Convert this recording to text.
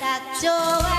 딱 좋아